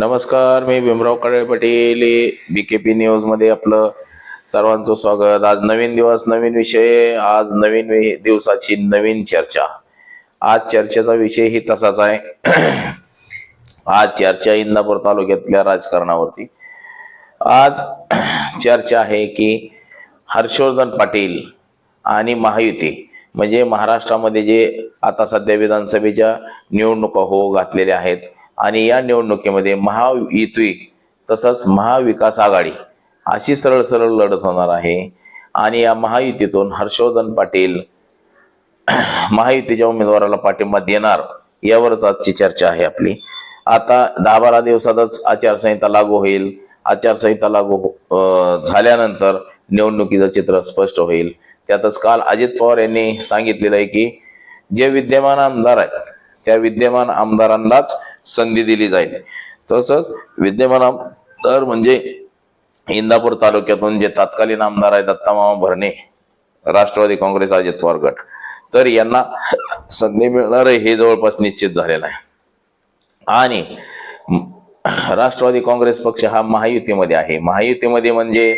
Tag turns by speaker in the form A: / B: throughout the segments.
A: नमस्कार मी Bhimrao Kale Patel. B K P न्यूजमध्ये आपलं सर्वांचं स्वागत. आज नवीन दिवस नवीन विषय आज नवीन दिवसाची नवीन चर्चा. आज चर्चेचा विषय ही तसाच आहे. आज चर्चा इंदापूर तालुक्यातल्या राजकारणावरती. आज चर्चा आहे की हर्षवर्धन पाटील आणि महायुती म्हणजे महाराष्ट्रामध्ये जे आता सध्या विधानसभेच्या निवडणुका हो घातलेल्या आहेत आणि या निवडणुकीमध्ये महायुती तसंच महाविकास आघाडी अशी सरळ सरळ लढत होणार आहे. आणि या महायुतीतून हर्षवर्धन पाटील महायुतीच्या उमेदवाराला पाठिंबा देणार यावरच आजची चर्चा आहे आपली. आता दहा बारा दिवसातच आचारसंहिता लागू होईल. आचारसंहिता लागू हो, झाल्यानंतर निवडणुकीचं चित्र स्पष्ट होईल. त्यातच काल अजित पवार यांनी सांगितलेलं आहे की जे विद्यमान आमदार आहेत त्या विद्यमान आमदारांनाच संधी दिली जाईल. तसंच विद्यमान आमदार म्हणजे इंदापूर तालुक्यातून जे तत्कालीन आमदार आहे दत्तामामा भरणे राष्ट्रवादी काँग्रेस अजित पवार गट तर यांना संधी मिळणार आहे हे जवळपास निश्चित झालेलं आहे. आणि राष्ट्रवादी काँग्रेस पक्ष हा महायुतीमध्ये आहे. महायुतीमध्ये म्हणजे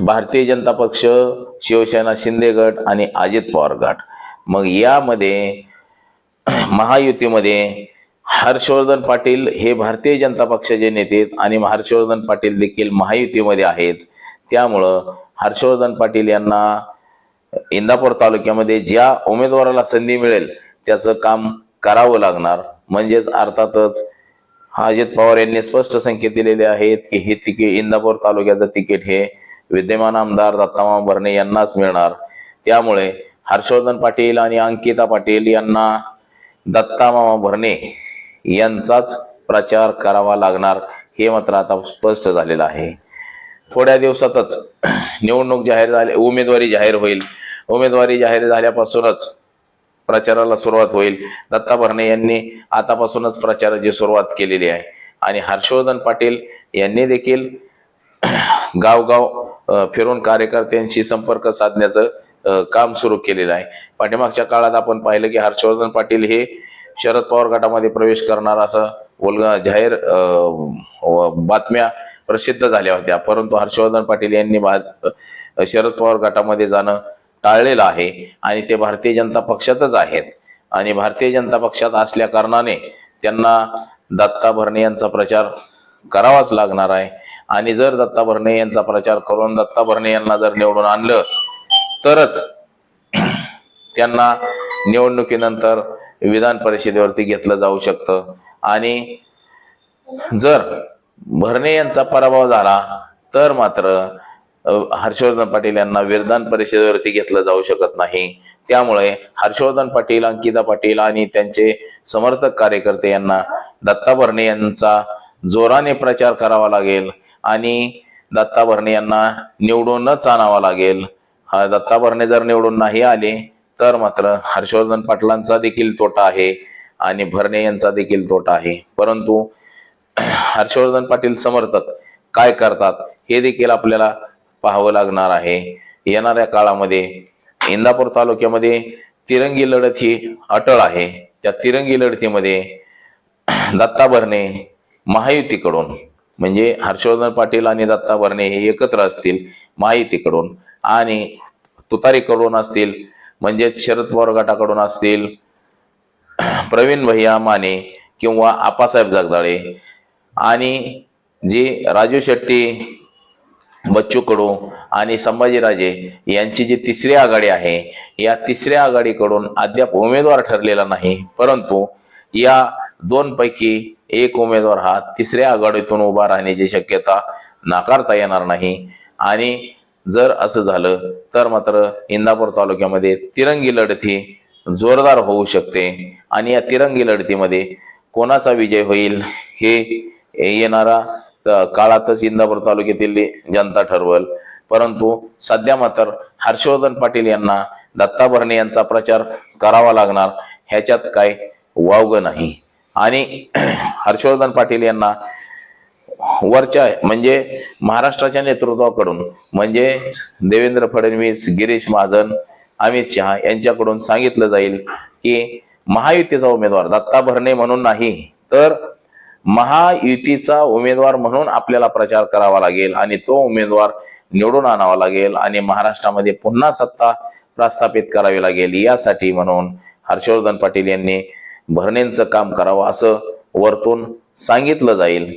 A: भारतीय जनता पक्ष शिवसेना शिंदे गट आणि अजित पवार गट. मग यामध्ये महायुतीमध्ये हर्षवर्धन पाटील हे भारतीय जनता पक्षाचे नेते आणि हर्षवर्धन पाटील देखील महायुतीमध्ये आहेत. त्यामुळं हर्षवर्धन पाटील यांना इंदापूर तालुक्यामध्ये ज्या उमेदवाराला संधी मिळेल त्याचं काम करावं लागणार. म्हणजेच अर्थातच अजित पवार यांनी स्पष्ट संकेत दिलेले आहेत की हे तिकीट इंदापूर तालुक्याचं तिकीट हे विद्यमान आमदार दत्तामा भरणे यांनाच मिळणार. त्यामुळे हर्षवर्धन पाटील आणि अंकिता पाटील यांना दत्तामामा भरणे यांचाच प्रचार करावा लागणार हे मात्र आता स्पष्ट झालेलं आहे. थोड्या दिवसातच निवडणूक जाहीर झाली उमेदवारी जाहीर होईल. उमेदवारी जाहीर झाल्यापासूनच प्रचाराला सुरुवात होईल. दत्ता भरणे यांनी आतापासूनच प्रचाराची सुरुवात केलेली आहे. आणि हर्षवर्धन पाटील यांनी देखील गावगाव फिरून कार्यकर्त्यांशी संपर्क साधण्याचं काम सुरू केलेलं आहे. पाठीमागच्या काळात आपण पाहिलं की हर्षवर्धन पाटील हे शरद पवार गटामध्ये प्रवेश करणार असं बोलगा जाहीर बातम्या प्रसिद्ध झाल्या होत्या. परंतु हर्षवर्धन पाटील यांनी भा- शरद पवार गटामध्ये जाणं टाळलेलं आहे आणि ते भारतीय जनता पक्षातच आहेत. आणि भारतीय जनता पक्षात असल्या कारणाने त्यांना दत्ता भरणे यांचा प्रचार करावाच लागणार आहे. आणि जर दत्ता भरणे यांचा प्रचार करून दत्ता भरणे यांना जर निवडून आणलं तरच त्यांना निवडणुकीनंतर विधान परिषदेवरती घेतलं जाऊ शकतं. आणि जर भरणे यांचा पराभव झाला तर मात्र हर्षवर्धन पाटील यांना विधान परिषदेवरती घेतलं जाऊ शकत नाही. त्यामुळे हर्षवर्धन पाटील अंकिता पाटील आणि त्यांचे समर्थक कार्यकर्ते यांना दत्ता भरणे यांचा जोराने प्रचार करावा लागेल आणि दत्ता भरणे यांना निवडूनच आणावा लागेल. दत्ता भरणे जर निवडून नाही आले तर मात्र हर्षवर्धन पाटलांचा देखील तोटा आहे आणि भरणे यांचा देखील तोटा आहे. परंतु हर्षवर्धन पाटील समर्थक काय करतात हे देखील आपल्याला पाहावं लागणार आहे. येणाऱ्या काळामध्ये इंदापूर तालुक्यामध्ये तिरंगी लढत ही अटळ आहे. त्या तिरंगी लढतीमध्ये दत्ता भरणे महायुतीकडून म्हणजे हर्षवर्धन पाटील आणि दत्ता भरणे हे एकत्र असतील महायुतीकडून आणि तुतारीकडून असतील म्हणजेच शरद पवार गटाकडून असतील प्रवीण भैया माने किंवा आप्पासाहेब जगदाळे आणि जे राजू शेट्टी बच्चू कडू आणि संभाजीराजे यांची जी तिसरी आघाडी आहे या तिसऱ्या आघाडीकडून अद्याप उमेदवार ठरलेला नाही. परंतु या दोन पैकी एक उमेदवार हा तिसऱ्या आघाडीतून उभा राहण्याची शक्यता नाकारता येणार नाही. आणि जर असं झालं तर मात्र इंदापूर तालुक्यामध्ये तिरंगी लढती जोरदार होऊ शकते आणि या तिरंगी लढतीमध्ये कोणाचा विजय होईल हे येणारा काळातच इंदापूर तालुक्यातील जनता ठरवल. परंतु सध्या मात्र हर्षवर्धन पाटील यांना दत्ता भरणे यांचा प्रचार करावा लागणार ह्याच्यात काय वावग नाही. आणि हर्षवर्धन पाटील यांना वरच्या म्हणजे महाराष्ट्राच्या नेतृत्वाकडून म्हणजे देवेंद्र फडणवीस गिरीश महाजन अमित शहा यांच्याकडून सांगितलं जाईल की महायुतीचा उमेदवार दत्ता भरणे म्हणून नाही तर महायुतीचा उमेदवार म्हणून आपल्याला प्रचार करावा लागेल आणि तो उमेदवार निवडून आणावा लागेल आणि महाराष्ट्रामध्ये पुन्हा सत्ता प्रस्थापित करावी लागेल यासाठी म्हणून हर्षवर्धन पाटील यांनी भरणेंचं काम करावं असं वरतून सांगितलं जाईल.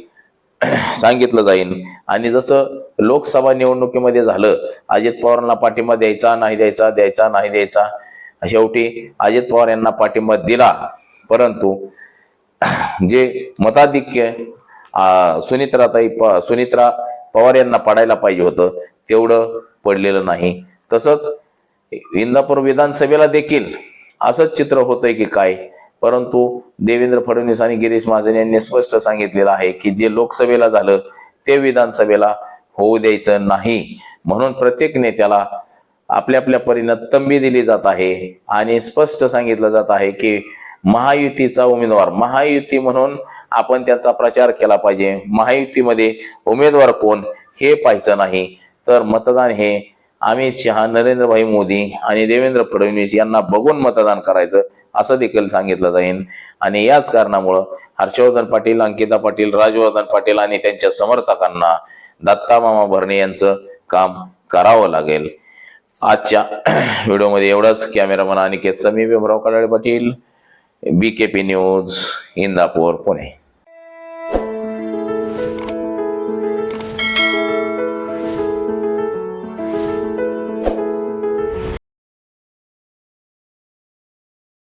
A: सांगितलं जाईल आणि जसं लोकसभा निवडणुकीमध्ये झालं अजित पवारांना पाठिंबा द्यायचा नाही द्यायचा द्यायचा नाही द्यायचा शेवटी अजित पवार यांना पाठिंबा दिला. परंतु जे मताधिक्य सुनित्राताई प सुनित्रा पवार यांना पडायला पाहिजे होतं तेवढं पडलेलं नाही. तसंच इंदापूर विधानसभेला देखील असंच चित्र होतंय की काय? परंतु देवेंद्र फडणवीस आणि गिरीश महाजन यांनी स्पष्ट सांगितलेलं आहे की जे लोकसभेला झालं ते विधानसभेला होऊ द्यायचं नाही. म्हणून प्रत्येक नेत्याला आपल्या आपल्या परीनं तंबी दिली जात आहे आणि स्पष्ट सांगितलं जात आहे की महायुतीचा उमेदवार महायुती म्हणून आपण त्याचा प्रचार केला पाहिजे. महायुतीमध्ये उमेदवार कोण हे पाहायचं नाही. तर मतदान हे अमित शहा नरेंद्रभाई मोदी आणि देवेंद्र फडणवीस यांना बघून मतदान करायचं. असं देखील सांगितलं जाईल आणि याच कारणामुळं हर्षवर्धन पाटील अंकिता पाटील राजवर्धन पाटील आणि त्यांच्या समर्थकांना दत्ता मामा भरणे यांचं काम करावं लागेल. आजच्या व्हिडिओमध्ये एवढंच. Cameraman Aniket Sami Bhimrao Kadale Patil B K P news Indapur Pune.